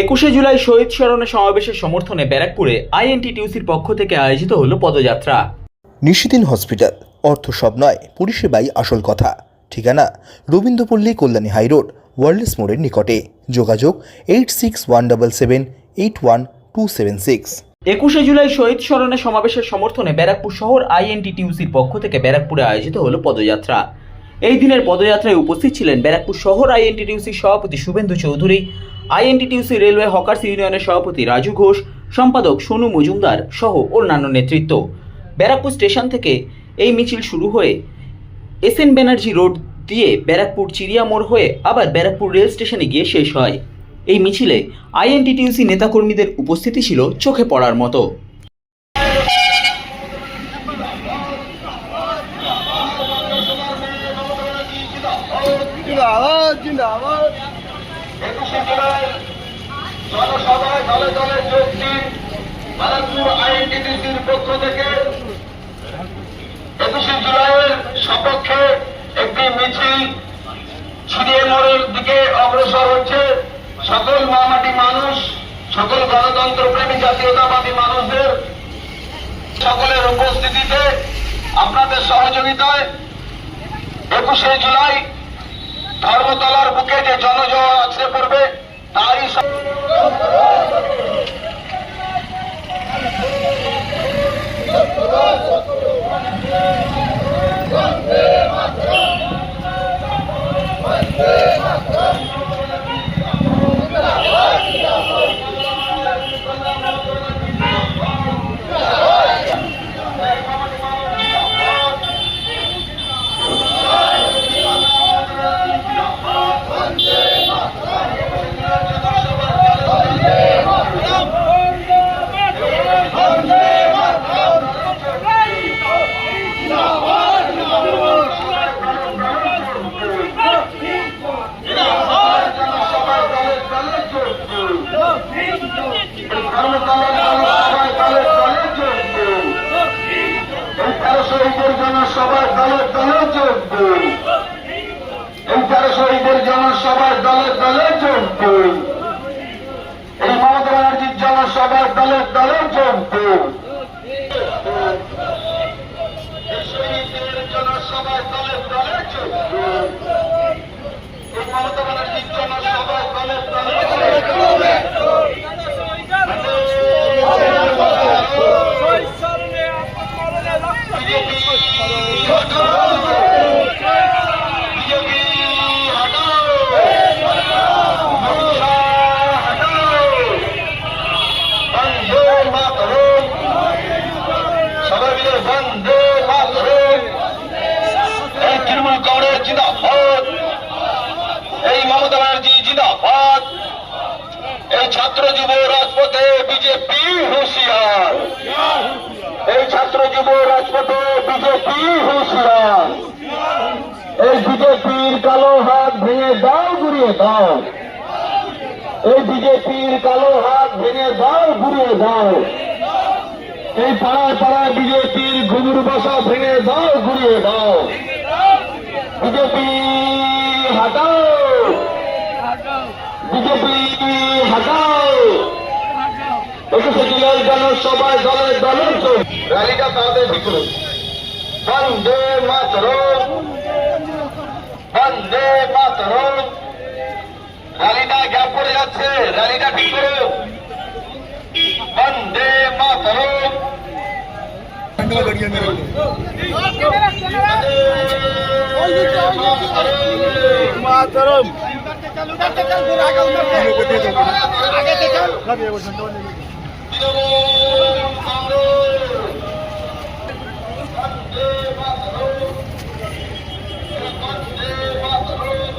একুশে জুলাই শহীদ স্মরণে সমাবেশের সমর্থনে ব্যারাকপুরে আইএনটিটিউসির পক্ষ থেকে আয়োজিত হলো পদযাত্রা। নিশিদিন হসপিটাল অর্থ সব নয় পরিষেবাই আসল কথা। ঠিকানা রবীন্দ্রপল্লী কল্যাণী হাইরোড ওয়ার্ল্ডস মোড়ের নিকটে। যোগাযোগ eight six one double seven eight one two seven six. একুশে জুলাই শহীদ স্মরণে সমাবেশের সমর্থনে ব্যারাকপুর শহর আইএনটিটিউসির পক্ষ থেকে ব্যারাকপুরে আয়োজিত হলো পদযাত্রা। এই দিনের পদযাত্রায় উপস্থিত ছিলেন ব্যারাকপুর শহর আইএনটিটিউসির সভাপতি Suvendu Chowdhury INTTUC railway hawkers ইউনিয়নের সভাপতি রাজু ঘোষ, সম্পাদক সোনু মজুমদার সহ অন্যান্য নেতৃত্ব। ব্যারাকপুর স্টেশন থেকে এই মিছিল শুরু হয়ে এস এন ব্যানার্জি রোড দিয়ে ব্যারাকপুর চিড়িয়া মোড় হয়ে আবার ব্যারাকপুর রেল স্টেশনে গিয়ে শেষ হয়। এই মিছিলে আইএনটিটিউসি নেতাকর্মীদের উপস্থিতি ছিল চোখে পড়ার মতো। জিন্দাবাদ জিন্দাবাদ। একুশে জুলাই জনসভায় দলে দলে যোগ দিন ভারতপুর আইএনটিটিসির পক্ষ থেকে। একুশে জুলাইয়ের সপক্ষে একটি মিছিল ছিড়িয়ে মোড়ের দিকে অগ্রসর হচ্ছে। সকল মামাটি মানুষ, সকল গণতন্ত্র প্রেমী জাতীয়তাবাদী মানুষদের সকলের উপস্থিতিতে আপনাদের সহযোগিতায় একুশে জুলাই ধর্মতলার বুকে যে জনজোয়ার আছড়ে তারই তারই ব্যানার্জি জিন্দাবাদ। এই ছাত্র যুব রাজপথে বিজেপি হুঁশিয়ার। এই ছাত্র যুব রাজপথে বিজেপি হুঁশিয়ার। এই বিজেপির কালো হাত ভেঙে দাও, গুড়িয়ে দাও। এই বিজেপির কালো হাত ভেঙে দাও, গুড়িয়ে দাও। এই পাড়ায় পাড়ায় বিজেপির ঘুমুর বসা ভেঙে দাও, গুড়িয়ে দাও। বিজেপি জনসভায় দলের দলের র্যালিটা তাদের ভিতরে। বন্দে মাতরম। বন্দে মাতরম। র্যালিটা গ্যাপ পড়ে যাচ্ছে র্যালিটা ঠিক করুন বন্দে মাতরম। মাতরম। তৃণমূল কংগ্রেস বন্দে মাতরম বন্দে মাতরম